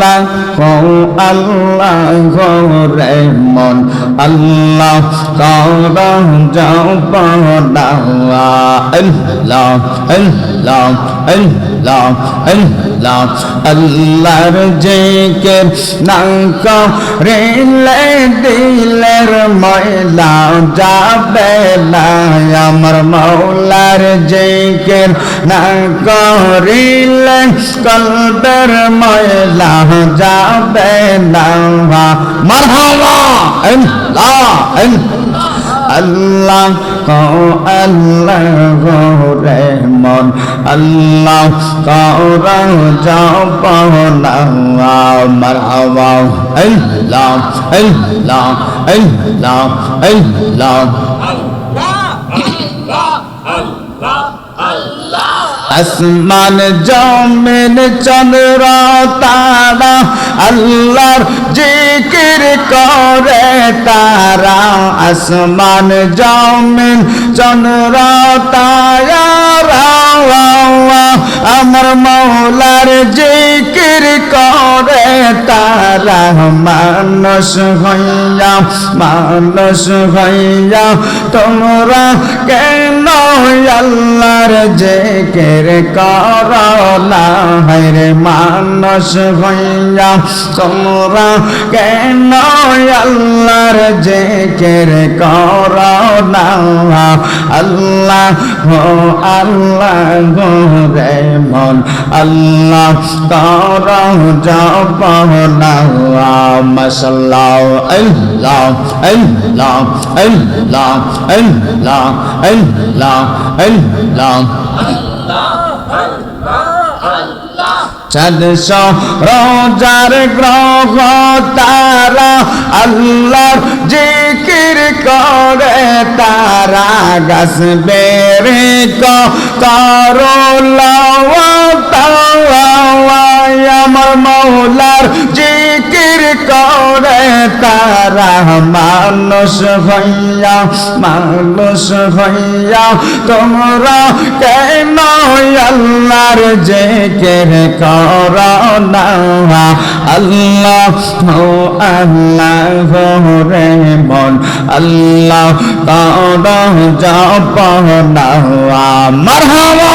আল্লাহ ও আল্লাহ রে মন আল্লাহ কর জপ আল্লাহ আল্লাহ আল্লাহ আল্লাহ আল্লাহর জিকির না করিলে দিলের ময়লা যাবে না আমার মৌলার জিকির না করিলে কলবের ময়লা যাবে না মারহাবা আল্লাহ আল্লাহ কো আল্লাহ রে মন আল্লাহ কর যাব না মারহাবা আল্লাহ আল্লাহ আল্লাহ আল্লাহ আসমান জমিন চন্দ্র তারা, আল্লাহর জিকির করে তারা। আসমান জমিন চন্দ্র তারা, আমার মৌলার জিকির করে তারা। মানুষ হইয়া মানুষ হইয়া, তোমরা কেন আল্লাহর জিকির কর না রে মানুষ হইয়া, তোমরা কেন আল্লাহর জিকির কর না আল্লাহ হো আল্লাহ গো রে মন, আল্লাহ কর জপ না মশাল্লাহ আল্লাহ আল্লাহ আল্লাহ আল্লাহ আল্লাহ আল্লাহ। চারশো রোজার গ্রহ তারা আল্লাহর জিকির করে তারা গাছ বেড়ে আমার মৌলার জিকির করে, তারা মানুষ হইয়া মানুষ হইয়া, তোমরা কেন আল্লাহর জিকির কর না? আল্লাহ, ও আল্লাহ রে মন, আল্লাহ কর জপ না মারহাবা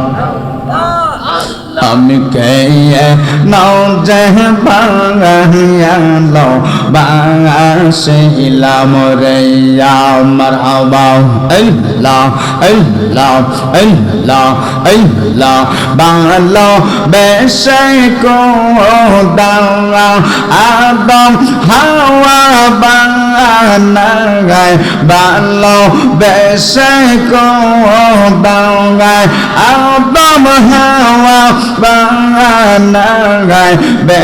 আল্লাহ আল্লাহ আল্লাহ আল্লাহ আল্লাহ আল্লাহ আমি কে নাও যে বাঙালো বাঙাশিলাম রে আমার হবা আল্লাহ আল্লাহ আল্লাহ আল্লাহ বাংলো বেশে কো দাওয়া আদম হাওয়া বাঙানাগায় বালো বেশে কো দাওয়া আদম হাওয়া বাঙানাগায় বে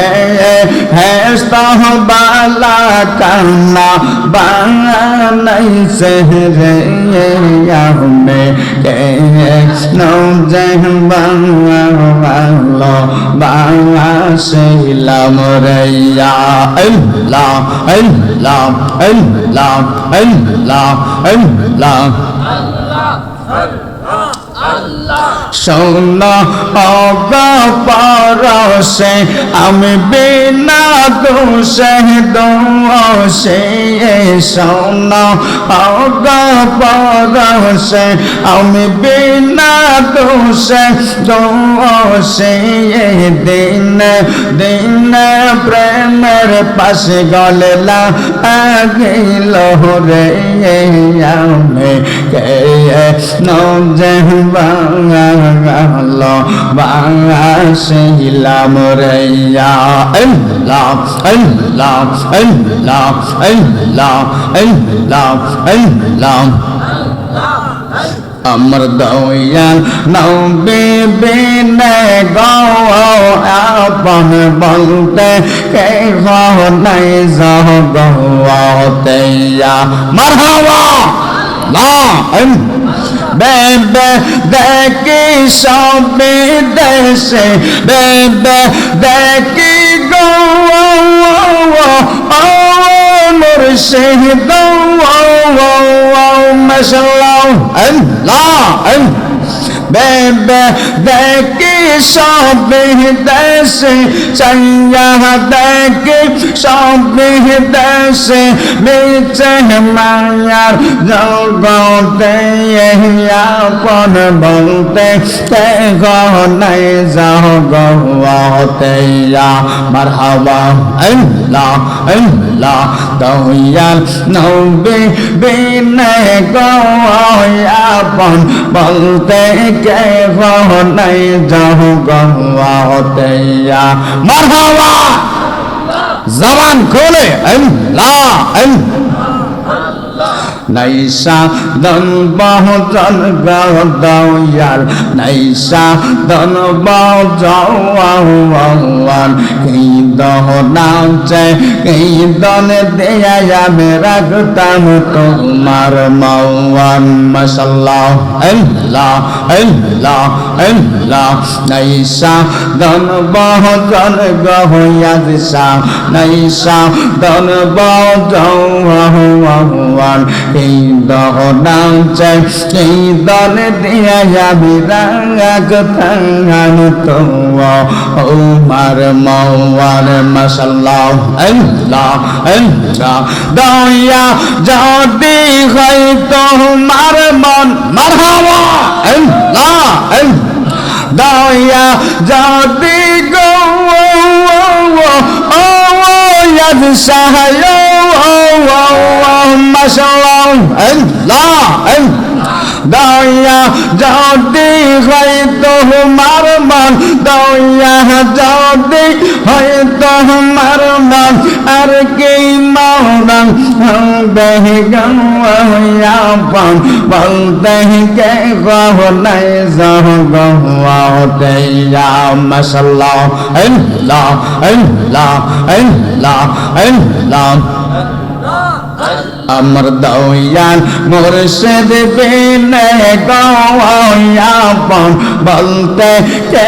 হেস্তা বালা কান্না বাঙানাই সে রে আমি কে নৌ জয় বাংলা বাংলাশিলাম রেয়া আল্লাহ আল্লাহ আল্লাহ আল্লাহ আল্লাহ। শোন পরশে, আমি বিনা দোষে দোষে শোন পরশে, আমি বিনা দোষে দোষে দিন দিন প্রেমের পাশে গলেলা গেল রে, আমি কে নজে বাংলা বাংলাশিলাম রে আল্লাহ আল্লাহ আল্লাহ আল্লাহ আল্লাহ আল্লাহ আমার দয়াল নবী বিনে গো আপন বলতে কে নাই যাও গতে মারহাবা না বেবে দেখি সবে দেশে বেবে দেখি গো মুর্শিদ আল্লাহ আল্লাহ। বেবে দেখি সব দেশে, চাইয়া দেখি সব দেশে বেচে মায়ার জগতে আপন বলতে তে নাই যাও গতে মারহাবা আল্লাহ আল্লাহ, দয়াল নবী বিনে গো আপন বলতে কে নাই যাও হতেয়া। মারহাবা। জবান খোলে। আল্লাহ আল্লাহ। Naisa dan bao dan bao dao yar Naisa dan bao dao ao alan Khi đó nào chê Khi đó nè tế ya ya mê ra cứ ta mô tô Mà rơ mau an mà sa la Em la em la em la Naisa dan bao dan bao ya di sa Naisa dan bao dao ao alan এই দহনাম চাই এই দলে দিয়া যাবি রাগ থাঙ্গান তো ও মার মৌয়ার মশাল্লাহ আল্লাহ আল্লাহ। দয়া যদি হয় তোমার মন, মারহাবা, আল্লাহ দয়া যদি গো ও বাদশাহ ও ও ও মাশাআল্লাহ আল্লাহ আল্লাহ দয়া যদি হয় তোমার মন দয়া যদি হয় তোমার মন, আর কি মৌরং হবে গান বলতে কে গহ নাই যাহ গহতে মশাল্লাহ আল্লাহ আল্লাহ আল্লাহ আল্লাহ। আমার দাওয়ান মোরশেদ বিনে গওয়াবন বলতে কে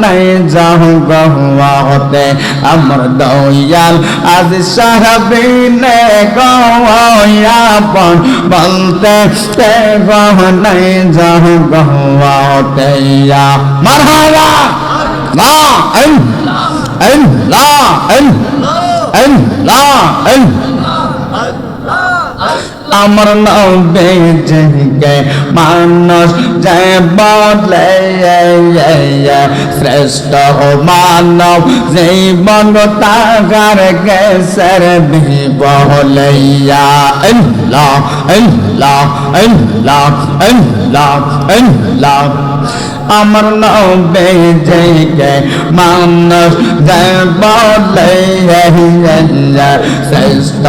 নাই যাও গওয়াতে আমার দাওয়ান আজ সাহবিনে গওয়াবন বলতে কে নাই যাও গওয়াতে মারহাবা। লা ইলাহা ইল্লাল্লাহ। ইল্লাল্লাহ ইল্লাল্লাহ। আমার নবে জগে মানুষ যে বলে শ্রেষ্ঠ মানব জীবন তাগার গেসর বিবহলইয়া আল্লাহ আল্লাহ আল্লাহ আল্লাহ আল্লাহ। আমার নবে জেগে মানুষ জয় বলে শ্রেষ্ঠ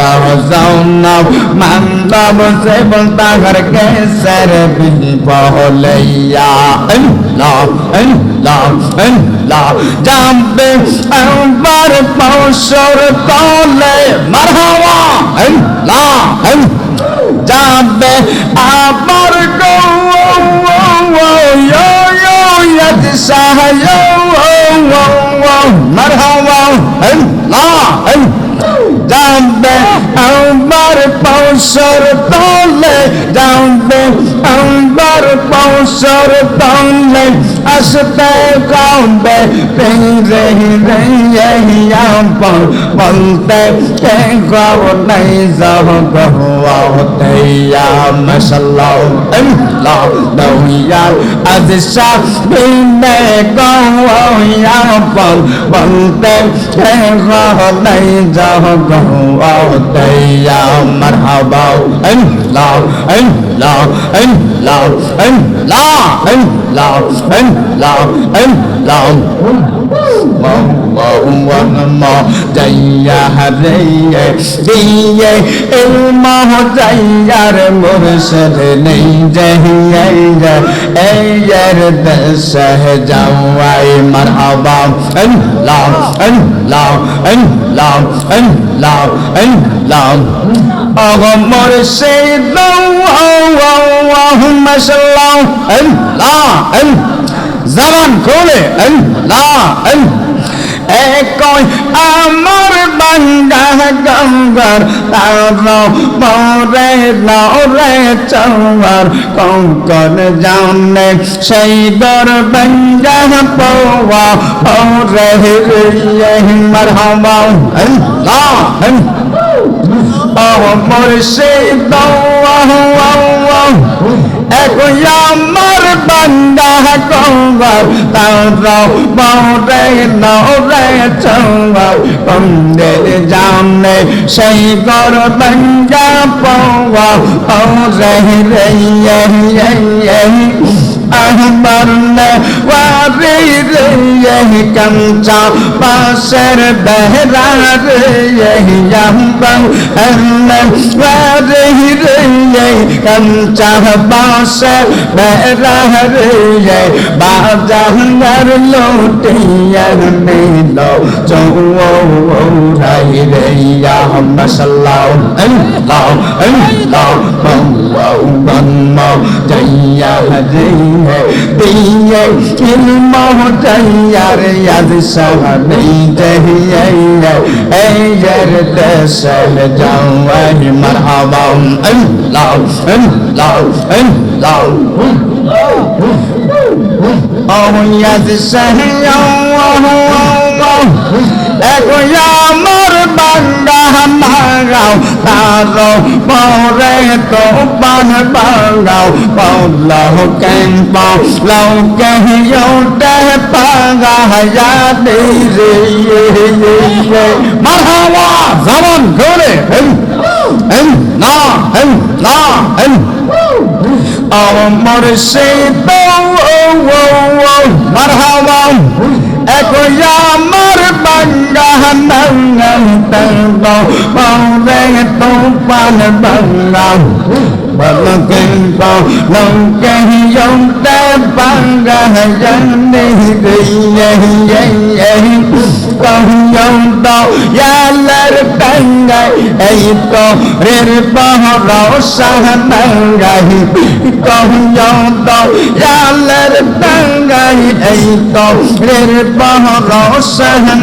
সৌনব মানব সেবন তাহার কেসর বহলাইয়া যাবে একবার পৌষর তলে মারহাওয়া যাবে আবার গৌ يد سهلا مرحبا الله Dambe ambar pausar paule Dambe ambar pausar paule as bay con bay bên rây rây dây yam bằng bằng tê tê qua một nay giờ bằng cầu ya masallah em lo đầu ya azisha bên bay con vào ya bằng bằng tê tê qua một nay giờ bằng cầu ya marhaba em lo em lo em lo মুরশদ নেই জহিয়ার দশ যাওয়াই মারহাবা N লাম N লাম N লাম N লাম N লাম অগ মুরশিদ اللهم صل على জবান খোলে একই আমার বান্দা গঙ্গার তারও পরে নরে চৌবার কঙ্কন জানে সেই দর বঞ্জা পৌয়া পরে মরহবা। ও মুর্শিদ ও ও ও এখন আমার বান্দা কমার তাও দাও বৌরে নৌরে চৌবার। কন্দে জামনে সেই গর বান্দা পৌয়া পৌরে রে। আকবর ওয়ারে রে ইহ কঞ্চা পাশের বেহরা রে ইহ ইয়াম্বাউ আল্লাহ ওয়ারে রে ইহ কঞ্চা পাশের বেহরা রে ইহ বাজাহার লোটে ইহ মেলো চৌও রাই রে ইহ মাশাল্লাহ আল্লাহ আল্লাহ আল্লাহ আল্লাহ আল্লাহ জয়া দিয় ইলম হতাইয়ার ইয়াদ সাহাবি দহিয়াইয়া এজর দসল জাওয়াই মারহাবা। আল্লাহ আল্লাহ আল্লাহ। Oh, yes, it's a hell, oh, oh, oh, oh. আমার বান্দা মারাও তারো পরে তো পান বাঙ্গাও পাউলাহ কেন পাউলাও কেহিওতে পাগা হায়াতে রে মারহাবা জামান করে হেম হেম, না হেম না, হেম। আমার সেই মারহাবা এখন আমার bằng đa hành thân ngâm tự đồ bao rẽ tu ban bằng lòng bằng kinh গাই এই তরের পাহর সহন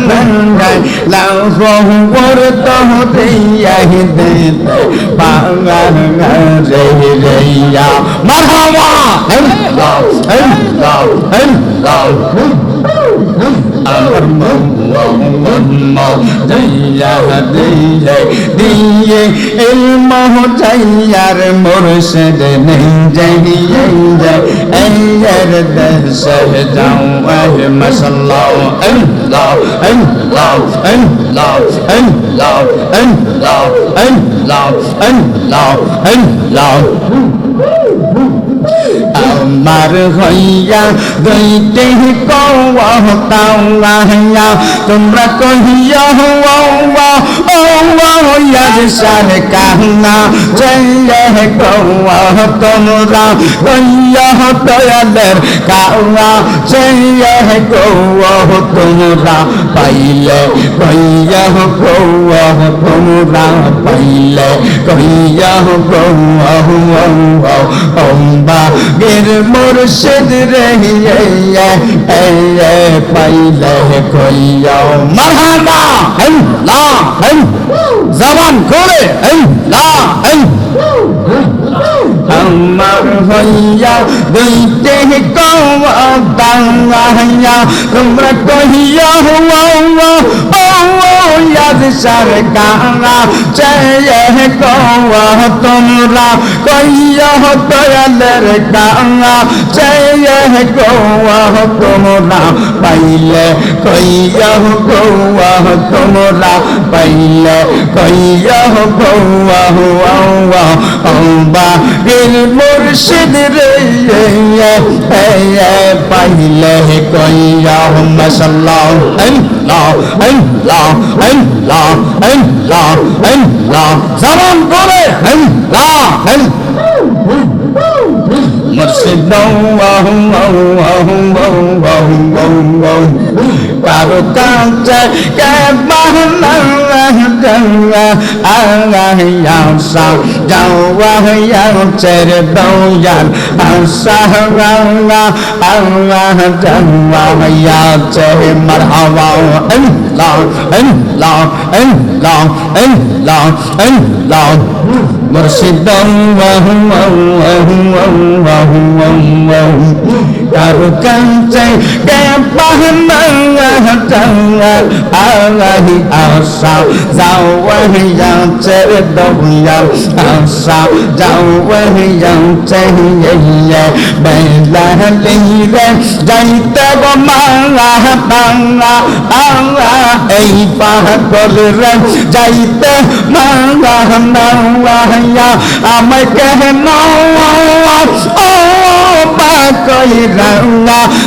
গাই লাউ বহুর তহ দেয়াই দে পাগার রে রেয়া মারহাবা! হ্যাঁ লাউ হ্যাঁ লাউ হ্যাঁ লাউ দিয়ে ইলম যাইয়ার মুর্শিদ নেই যাইয়ে যাই এর দর্শন যাও আহ মশাল্লাহ আল্লাহ আল্লাহ আল্লাহ আল্লাহ আল্লাহ আল্লাহ আল্লাহ আল্লাহ bà rơ khơi ya gây tê có wa tao la ya tôm ra coi ya wa wa wa wa ya sa ne ca na. Chân le có wa tôm ra coi ya to ya le ca wa chân le có wa tôm ra bay le bay ya có wa tôm ra bay le coi ya có wa wa wa ông ba ghê মুর্শিদ রহিয়ে পাইলে কইয়া মারহাবা লা জবান করে লা আমার হইয়া দুইতে কওয়া তোমরা কহিয়া হুয়া ইয়াদ সরকারা জয় কওয়া তোমরা কইয়া দয়ালের কাঙ্গা জয় কওয়া তোমরা পাইলে কইয়া কওয়া তোমরা পাইলে কইয়া কওয়া হুয়া অম্বা বীর মুর্শিদ রে পাইলে কইয়া মশাল্লাহ আল্লাহ আল্লাহ আল্লাহ আল্লাহ আল্লাহ জামান বলে আল্লাহ আল্লাহ Bà bụt con chơi cái bóng nắng chân ăn ăn giàu sao giàu quá giàu chơi được đâu dần ăn sao ăn ăn ăn chân mà giàu chơi mà hào vào in lòng in lòng in lòng in lòng in lòng một sự đông và hùng hùng hùng hùng আসা গঙ্গা আল্লাহ জাওয়া চের মারহাবা আল্লাহ আল্লাহ আল্লাহ আল্লাহ আল্লাহ মুর্শিদ কারও কাছে কে বাহানা আলাহি আশা যাওয়া চের দৌয়ার আশা যাওয়া বেলা লিরে যাইতে গো মালা বাংলা আল্লাহ এই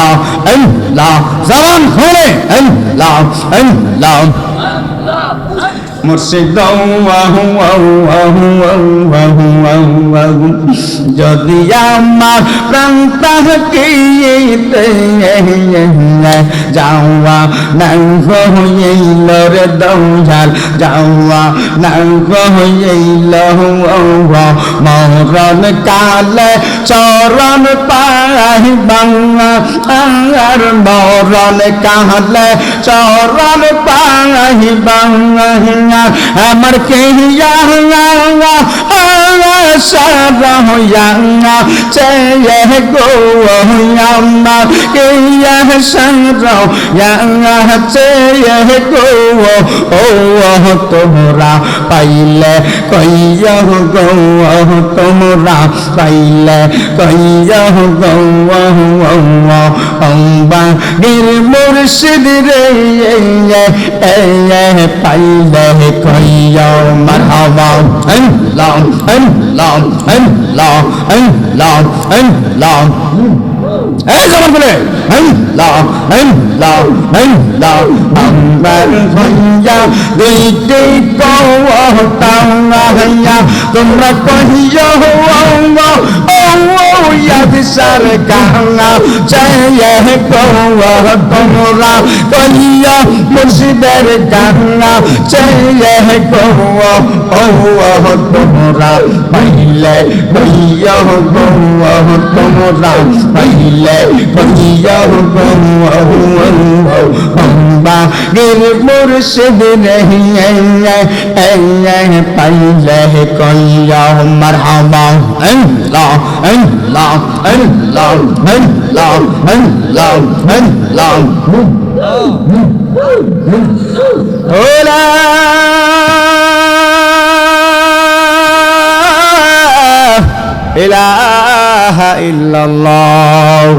আল্লাহ আল্লাহ আল্লাহ জবান খুলে আল্লাহ আল্লাহ মুর্শিদ যদি আমার প্রাণ তাহকে যাওয়া নাঙ্গ হইল রে দৌঝাল যাওয়া নাঙ্গ হইল মরণ কালে চরণ পাই বাংলা আর মরণ কালে চরণ পাই বাংলা আমার কে সারা হইয়া চেয়ে গো আমার কে সারা চেয়ে গো ও তোমরা পাইলে, কইয়া গো তোমরা পাইলে, কইয়া গো অম্বা গির মুর্শিদ রে পাইলে, কইয়া মারহাবা। আল্লাহ আল্লাহ আল্লাহ আল্লাহ। এই জবান বলে আমার ভাইয়া দিতে কওয়া হইয়া তোমরা কহিয়া ও ইয়াদ সার কানা চাইয়ে কওয়া তোমরা কহিয়া মুর্শিদের কানা চাইয়ে কওয়া ও তোমরা পাইলে কইয়া কওয়া তোমরা পাইলে কইয়া কওয়া অম্বা গির মুর্শিদ রহিয়ে পাইলে কইয়া মারহাবা আল্লাহ আল্লাহ আল্লাহ আল্লাহ আল্লাহ আল্লাহ ওলা ইলাহা ইল্লাল্লাহ